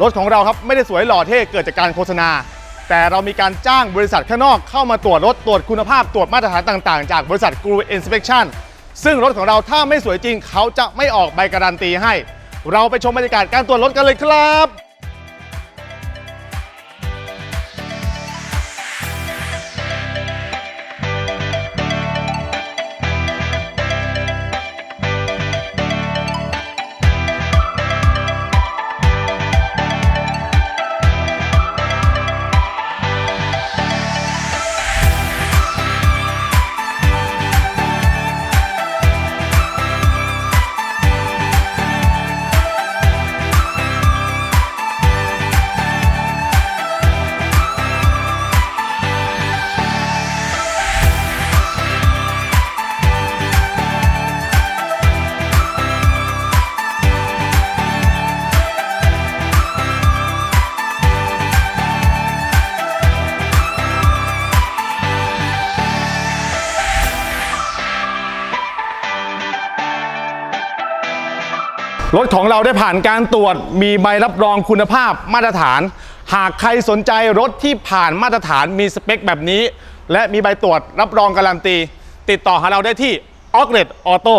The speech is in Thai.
รถของเราครับไม่ได้สวยหล่อเท่เกิดจากการโฆษณา แต่เรามีการจ้างบริษัทข้างนอกเข้ามาตรวจรถตรวจคุณภาพตรวจมาตรฐานต่างๆ จากบริษัท Guru Inspection ซึ่งรถของเราถ้าไม่สวยจริง เขาจะไม่ออกใบการันตีให้ เราไปชมบรรยากาศการตรวจรถกันเลยครับ รถของเราได้ผ่านการตรวจมีใบรับรองคุณภาพมาตรฐาน หากใครสนใจรถที่ผ่านมาตรฐานมีสเปคแบบนี้ และมีใบตรวจรับรองการันตี ติดต่อหาเราได้ที่ o c l e t Auto